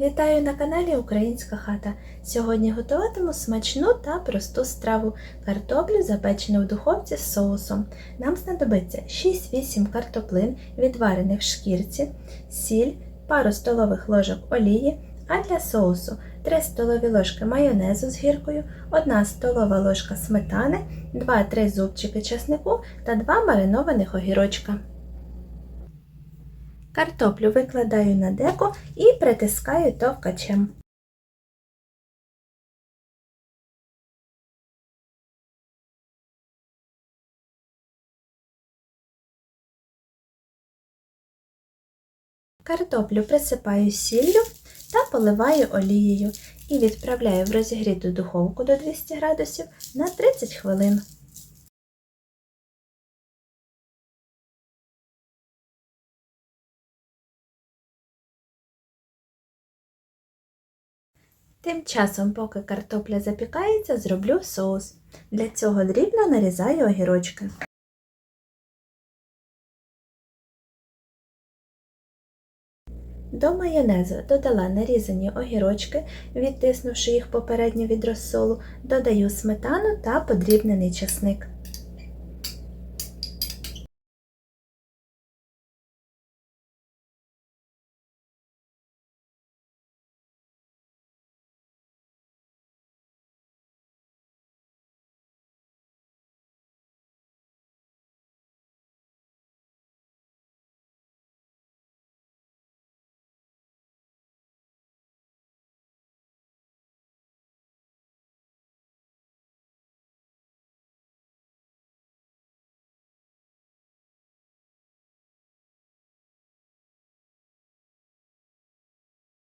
Вітаю на каналі Українська хата. Сьогодні готуватиму смачну та просту страву картоплю, запечену в духовці з соусом. Нам знадобиться 6-8 картоплин, відварених в шкірці, сіль, пару столових ложок олії, а для соусу 3 столові ложки майонезу з гіркою, 1 столова ложка сметани, 2-3 зубчики чеснику та 2 маринованих огірочка. Картоплю викладаю на деко і притискаю товкачем. Картоплю присипаю сіллю та поливаю олією і відправляю в розігріту духовку до 200 градусів на 30 хвилин. Тим часом, поки картопля запікається, зроблю соус. Для цього дрібно нарізаю огірочки. До майонезу додала нарізані огірочки, відтиснувши їх попередньо від розсолу, додаю сметану та подрібнений чесник.